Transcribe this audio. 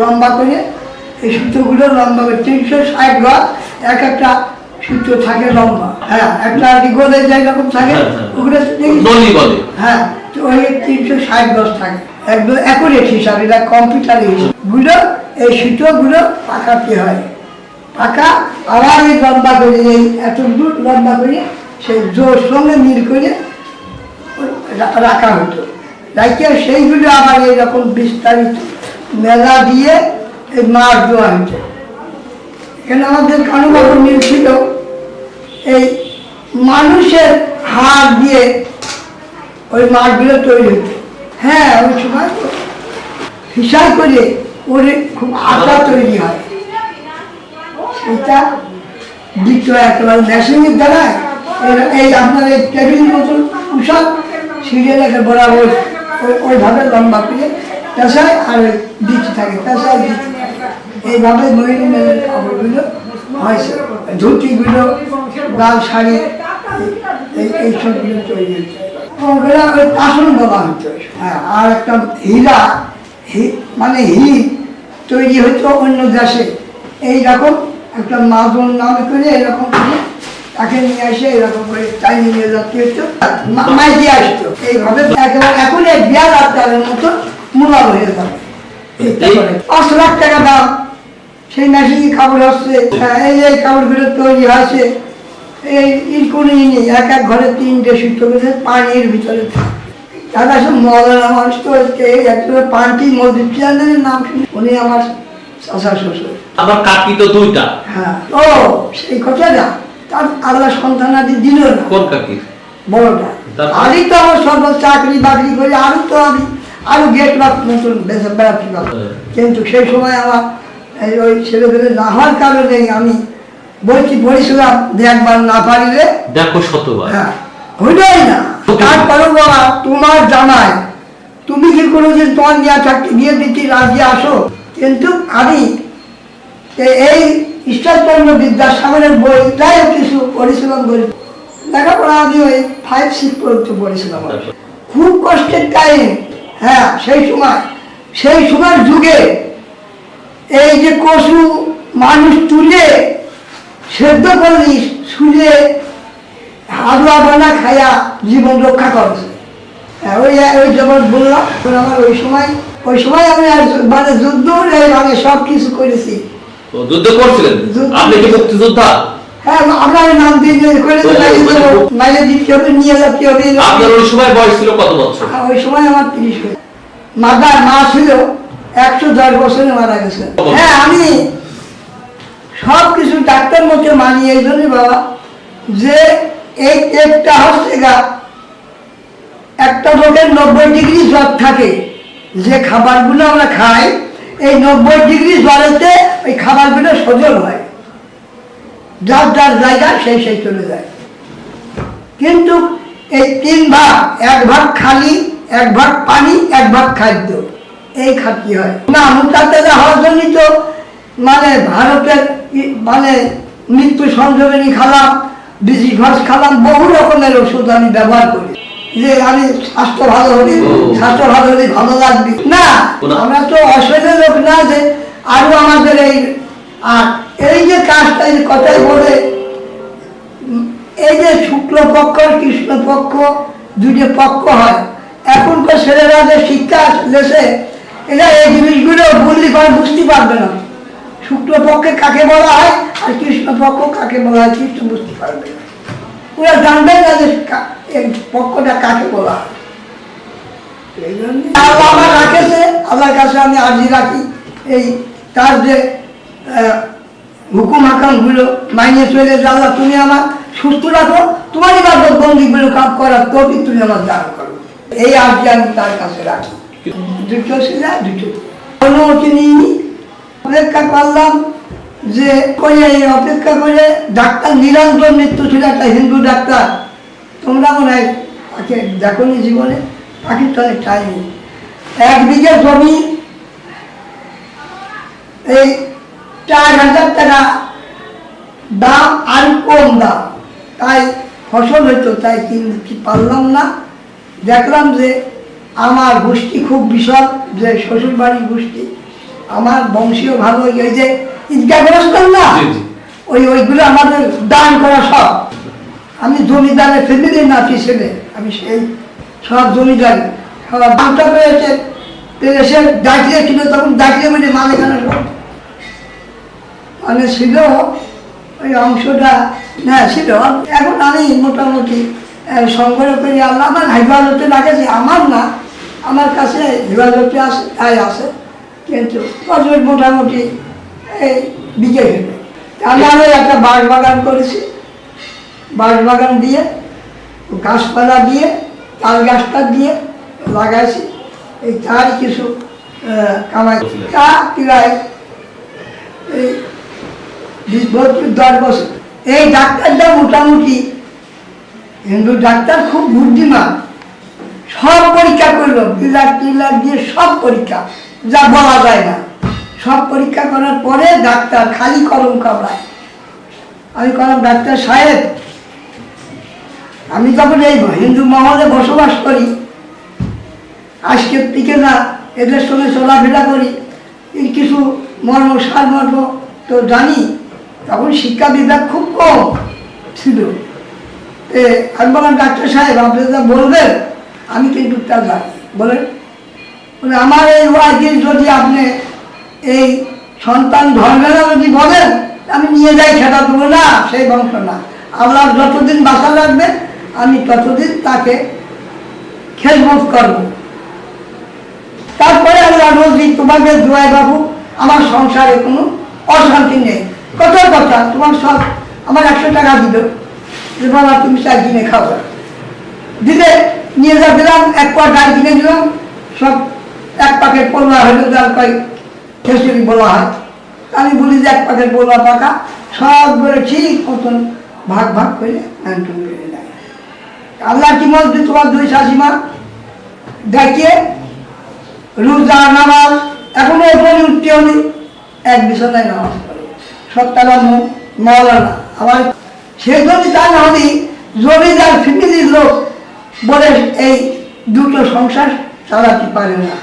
লম্বা করে এই সুতোগুলো লম্বা করে তিনশো ষাট গজ এক একটা সুতো থাকে লম্বা। হ্যাঁ একটা আর কি গোলের জায়গা এরকম থাকে? হ্যাঁ, হ্যাঁ। ওগুলো হ্যাঁ তো ওই তিনশো ষাট গজ থাকে। একদম অ্যাকুরেট হিসাব এটা কম্পিউটার হিসাব। গুলো এই সুতোগুলো পাকাতে হয়। পাকা আবার এই লম্বা করে এই এত দূর লম্বা করে সেই জোর সঙ্গে মিল করে রাখা হতো। রাখে সেইগুলো আবার এইরকম বিস্তারিত মেলা দিয়ে এই মাছ দেওয়া হতো এখানে আমাদের কানু বাবু মিল ছিল এই মানুষের হাত দিয়ে ওই মাছগুলো তৈরি হতো হ্যাঁ ওই সময় হিসাব করে ওরে খুব আটা তৈরি হয়। সেটা দিত একেবারে মেশিনের দ্বারা এই আপনার এই টেবিল মতন পোশাক সিরিয়াল একটা বরাবর ওই- ওইভাবে লম্বা করে পেশায় আর ওই থাকে, পেশায় দিতে এইভাবে মহিলা মেলের কাপড়গুলো হয়েছে। ধুতিগুলো লাল শাড়ি, এই এইসবগুলো তৈরি হচ্ছে ওগুলো ওই আসন বলা হতো। হ্যাঁ আর একটা হীরা মানে হি তৈরি হতো অন্য দেশে। এইরকম একটা মাদন নামে করে এরকম করে তাকে নিয়ে আসে এরকম করে চাইনি নিয়ে যাচ্ছে হতো। মাইকে আসতো। এইভাবে একেবারে এখন এই বিয়ার আত্মারের মতো মূলা হয়ে যাবে পাঁচ লাখ টাকা দাম সেই আসছে হ্যাঁ, এই এই তৈরি হয়েছে। এই ইরকুনি নেই। এক এক ঘরে তিনটে সুতো করে পানির ভিতরে থাকে। দাদা সব মৌলানা মানুষ তো একটা পান্টি মজুদ চেয়ারম্যানের নাম শুনে উনি আমার চাষা শ্বশুর। আমার কাকি তো দুইটা। হ্যাঁ ও সেই কথাটা। তার আল্লাহ সন্তানাদি দিল না। কোন কাকি? বড়টা। তারপর? তো আমার সর্ব চাকরি বাকরি করে আরও তো আমি আরও গেট বাপ নতুন বেড়াতে পারব। কিন্তু সেই সময় আমার ওই ছেলেপেলে না হওয়ার কারণে আমি বলছি বলেছিলাম যে একবার না পারিলে। দেখো শতবার। হ্যাঁ হইলই না। তারপরে বাবা তোমার জামাই তুমি কি কোনোদিন তোমার নিয়ে থাকতে বিয়ে দিতে রাজি আসো কিন্তু আমি এই ঈশ্বরচন্দ্র বিদ্যাসাগরের বইটাই কিছু পড়েছিলাম বই লেখাপড়া আমি ওই ফাইভ সিক্স পর্যন্ত পড়েছিলাম। খুব কষ্টের টাইম হ্যাঁ সেই সময় সেই সময়ের যুগে এই যে কচু মানুষ তুলে সেদ্ধ করলি শুলে হালুয়া বানা খায়া জীবন রক্ষা করেছে। হ্যাঁ, ওই ওই যেমন বললাম আমার ওই সময় ওই সময় আমি আর মানে যুদ্ধ মানে সব কিছু করেছি। যুদ্ধ করছিলেন? আপনি কি মুক্তিযোদ্ধা? আমরা ওই নাম দিয়ে দিয়ে করে ও, দিতে হবে? নিয়ে যাতে হবে? আপনার ওই সময় বয়স ছিল কত বছর? ওই সময় আমার তিরিশ মাদার মা ছিল একশো দশ বছরে মারা গেছে। হ্যাঁ আমি সব কিছু ডাক্তার মতে মানি এই জন্য বাবা যে এই একটা হচ্ছে গা একটা লোকের নব্বই ডিগ্রি জ্বর থাকে। যে খাবারগুলো আমরা খাই এই নব্বই ডিগ্রি জ্বরেতে ওই খাবারগুলো সজল হয়। যার যার জায়গা সেই সেই চলে যায়। কিন্তু এই তিন ভাগ এক ভাগ খালি এক ভাগ পানি এক ভাগ খাদ্য এই খাদ্য হয়। না মুক্তাতেজা হওয়ার জন্যই তো মানে ভারতের মানে মৃত্যু সংযোজনী খালাম বিজি ঘাস খালাম বহু রকমের ওষুধ আমি ব্যবহার করি। যে আমি স্বাস্থ্য ভালো হলি স্বাস্থ্য ভালো হলি ভালো লাগবে। না আমরা তো অসুবিধা লোক না যে আরও আমাদের এই আর এই যে কাজটা এই কথাই বলে, এই যে শুক্লপক্ষ কৃষ্ণপক্ষ দুটো পক্ষ হয়। এখনকার ছেলেরা যে শিক্ষা লেসে এরা এই জিনিসগুলো বললি করে বুঝতে পারবে না। শুক্লপক্ষে কাকে বলা হয় আর কৃষ্ণপক্ষ কাকে বলা হয়, কৃষ্ণ বুঝতে পারবে না। ওরা জানবে না যে পক্ষটা কাকে বলা হয়। আল্লাহ আমার রাখেছে, আল্লাহর কাছে আমি আর্জি রাখি। এই তার যে হুকুম হাকামগুলো মাইনে চলে আল্লাহ তুমি আমার সুস্থ রাখো, তোমার ইবাদত বন্দিগুলো কাজ করার তবে তুমি আমার দান করো। এই আর্জি আমি তার কাছে রাখি। দুটো সিজা দুটো। অনুমতি নিইনি অপেক্ষা করলাম যে কই অপেক্ষা করে ডাক্তার নিরন্তর মৃত্যু ছিল, একটা হিন্দু ডাক্তার। তোমরা মনে হয় তাকে দেখনি জীবনে পাকিস্তানে টাইম এক বিঘে জমি, এই চার হাজার টাকা দাম আর কম দাম তাই ফসল হইতো তাই কিনতে পারলাম না। দেখলাম যে আমার গোষ্ঠী খুব বিশাল যে শ্বশুরবাড়ির গোষ্ঠী। আমার বংশীয় ভালো ওই যে ঈদগাহ গোরস্থান না। ওই ওইগুলো আমাদের দান করা সব। আমি জমিদারের ফ্যামিলির নাতি ছেলে আমি সেই সব জমিদার। সব দামটা পেয়েছে। এসে ডাকিয়ে ছিল তখন ডাকিয়ে মানে মালিকানা সব। মানে ছিল, ওই অংশটা, না, ছিল। এখন আমি মোটামুটি সংগ্রহ করে আল্লাহ। আমার হেফাজতে রাখেছি আমার না, আমার কাছে হেফাজতে আছে তাই আছে কিন্তু বছর মোটামুটি এই বিকে ফেলে আমি আমি একটা বাঁশ বাগান করেছি। বাঁশ বাগান দিয়ে, গাছপালা দিয়ে, তাল গাছটা দিয়ে লাগাইছি। এই তার কিছু কামাই। তা প্রায় এই বিশ দশ বছর। এই ডাক্তারটা মোটামুটি হিন্দু ডাক্তার খুব বুদ্ধিমান। সব পরীক্ষা করল বিলাট টিলার দিয়ে সব পরীক্ষা, যা বলা যায় না। সব পরীক্ষা করার পরে ডাক্তার খালি কলম কামড়ায়। আমি কলাম, ডাক্তার সাহেব, আমি যখন এই হিন্দু মহলে বসবাস করি আজকের থেকে না এদের সঙ্গে চলাফেরা করি কিছু মর্ম সার মর্ম তো জানি তখন শিক্ষা বিভাগ খুব কম ছিল। আমি বললাম ডাক্তার সাহেব, আপনি যা বলবেন, আমি কিন্তু তা জানি। বলেন, বলে, আমার এই ওয়াইকে যদি আপনি এই সন্তান ধর্মের যদি বলেন, আমি নিয়ে যাই, সেটা দেবো না, সেই বংশ না। আল্লাহ যতদিন বাসা লাগবে, আমি ততদিন তাকে খেজমত করব। তারপরে আল্লাহ বলছি, তোমাকে দোয়াই বাবু আমার সংসারে কোনো অশান্তি নেই। কত কথা, তোমার সব আমার একশো টাকা দিল। যে বাবা তুমি চার কিনে খাও দিলে নিয়ে যা দিলাম, এক পা ডাল কিনে দিলাম, সব এক প্যাকেট পোলা হলো, যার কয় খেসুরি বলা হয়। আমি বলি যে এক প্যাকেট পোলা পাকা, সব করে ঠিক মতন ভাগ ভাগ করে মেনটেন করে নেয়। আল্লাহ কি মধ্যে তোমার দুই শাশিমা দেখিয়ে রোজা, নামাজ, এখনও ওপরে উঠতে হলে এক বিছানায় নামাজ। সপ্তাহ মৌলানা। আবার সে যদি তা না হলে জমিদার ফ্যামিলির লোক বলে এই দুটো সংসার চালাতে পারে না।